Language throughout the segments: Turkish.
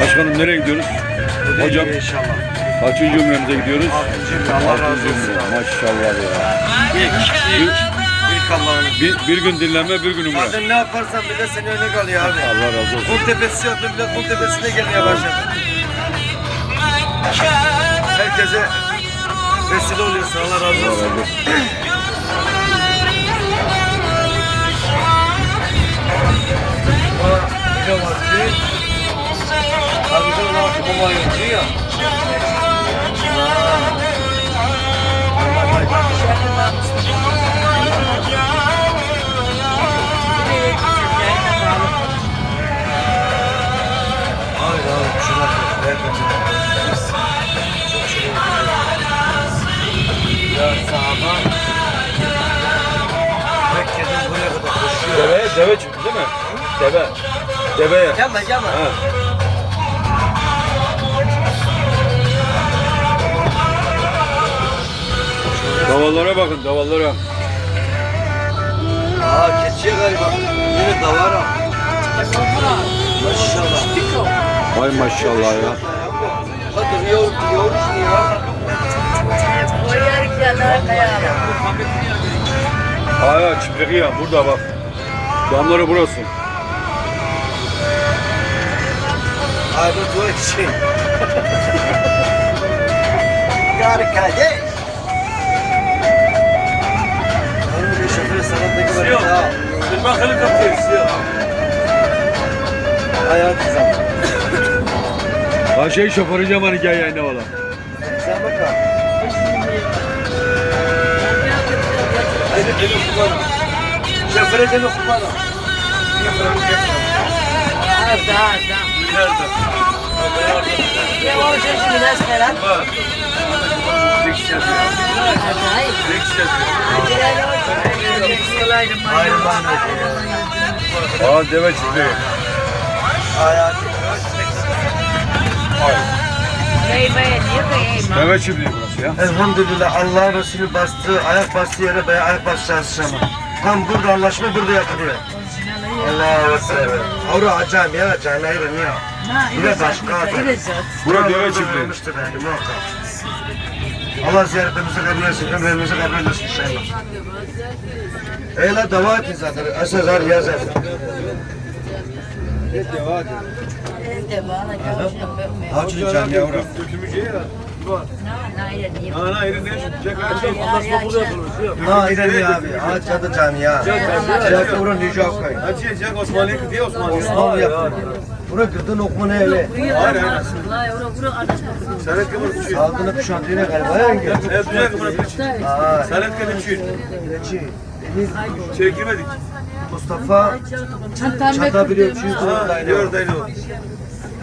Başkanım nereye gidiyoruz? Hocam inşallah. kaçıncı umremize gidiyoruz? Altıncı Allah razı olsun. Maşallah ya. İlk, ilk Allah'ın. Bir, bir gün dinlenme bir gün umre. Zaten ne yaparsan bile seni örnek alıyor abi. Allah razı olsun. Kum tepesi yaptım bile kum tepesine gelmeye başladı. Herkese vesile oluyorsun Allah razı Allah olsun. razı olsun. sahaba Mekke'den buraya kadar koşuyor. Deve, deve çıktı değil mi? Deve. Deveye. Gelme gelme. Ha. Davallara bakın davallara. Aa keçiye galiba. Yine davara. Maşallah. Ay maşallah ya. Hadi yoğurt, yoğurt ne ya? Aya çiftlik ya burada bak. Damları burası. Abi bu için. Kardeş. Hanım bir şoförü sanattaki var. Siyah. Bir bakalım kapıyı siyah. Hayatı zaman. Ha şey şoförü Cemal hikaye yayında valla. Sen bak abi. Haydi beni kullanın. Şoföre beni kullanın. Nerede? Dikiş yapıyor. Dikiş yapıyor. Hayır ben de. Aa deve çiftliği. Hayatı. Deve çiftliği burası ya. Elhamdülillah Allah Resulü bastığı, ayak bastığı yere ben ayak ama. Tam burada anlaşma burada yapılıyor. Avru acayip ya acayip hayır niye? Bir de başka adam. Bura deve çiftliği. Allah ziyaretimizi kabul etsin, ömrümüzü kabul etsin inşallah. Eyle dava et zaten, esas yazar. Hacı can yavrum. Ana elinde çek açalım. Anlaşma burada yapılmış. Ha ileri abi, ağaç adı can ya. Cevap vurun yüce akayın. Hacı Cenk Osmanlı'yı kıtıyor Osmanlı. Osmanlı yaptı. Bura kırdın okma ne öyle? Hayır hayır. Senet kımır küçüğü. Saldığını kuşattı yine galiba ya. Evet güzel kımır. Aa, Senet kımır küçüğü. Geçi. Deniz İçeri girmedik. Mustafa çata biliyor 200 Ha, lira gör dayı o.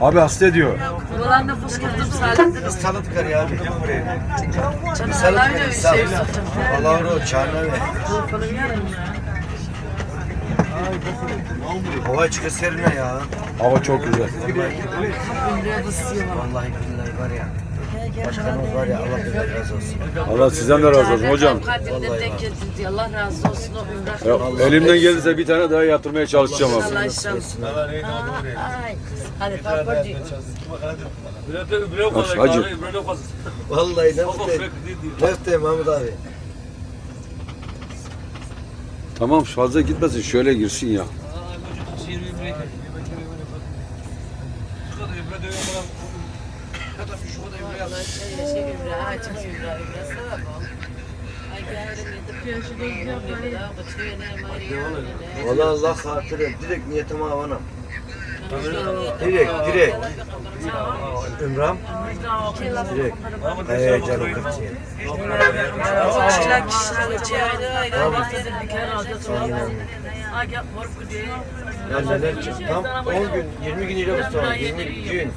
Abi hasta ediyor. Salat kari abi. Salat kari. Salat. Allah ro çana ve. Hava çıkı serine ya. Hava çok güzel. Vallahi billahi var ya. Başkanımız var ya Allah bilir razı olsun. Allah sizden de razı olsun hocam. Allah razı olsun o ümre. Ya, elimden gelirse bir tane daha yatırmaya çalışacağım abi. Allah inşallah. Ay. Hadi pampacı. Hacı. Vallahi nefte. Nefte Mahmut abi. Tamam fazla gitmesin şöyle girsin ya. Şey ümre, ağacın ümre, ümre sevap ol. Ay gelirim yedim. Valla Allah hatırı. Direkt niyetim havanam. Direkt direkt. Ümram. Direkt. Ee canım kırtıyor. Kişiler kişiler geçiyor. Ayrı ayrı. Allah sizin bir kere razı olsun. Ay gel korku diye. Ya neler? Tam 10 gün, 20 gün ile Mustafa, 20 gün.